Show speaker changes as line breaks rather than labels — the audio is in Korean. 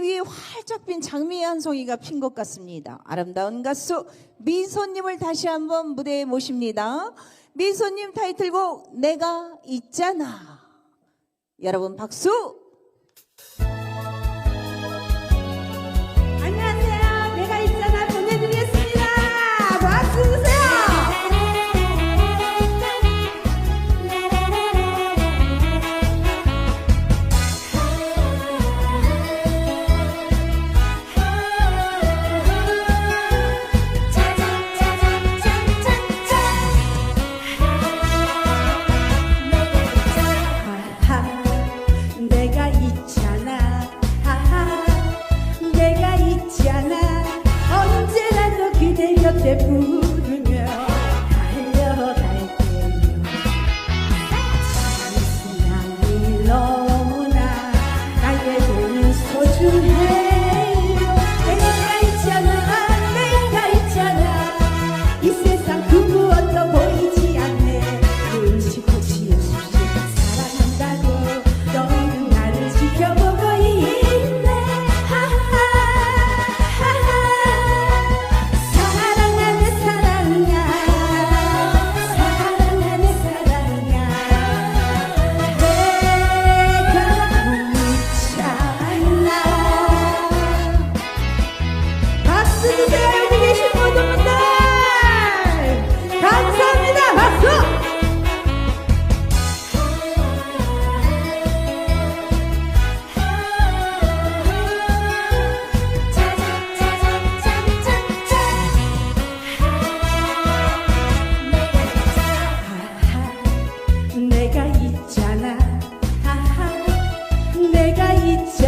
위에 활짝 핀 장미의 한 송이가 핀 것 같습니다. 아름다운 가수 미소님을 다시 한번 무대에 모십니다. 미소님 타이틀곡 내가 있잖아. 여러분 박수
Thank you. 박수주세요 여기 계신 감사합니다. 내가 있잖아 하하 내가 있잖아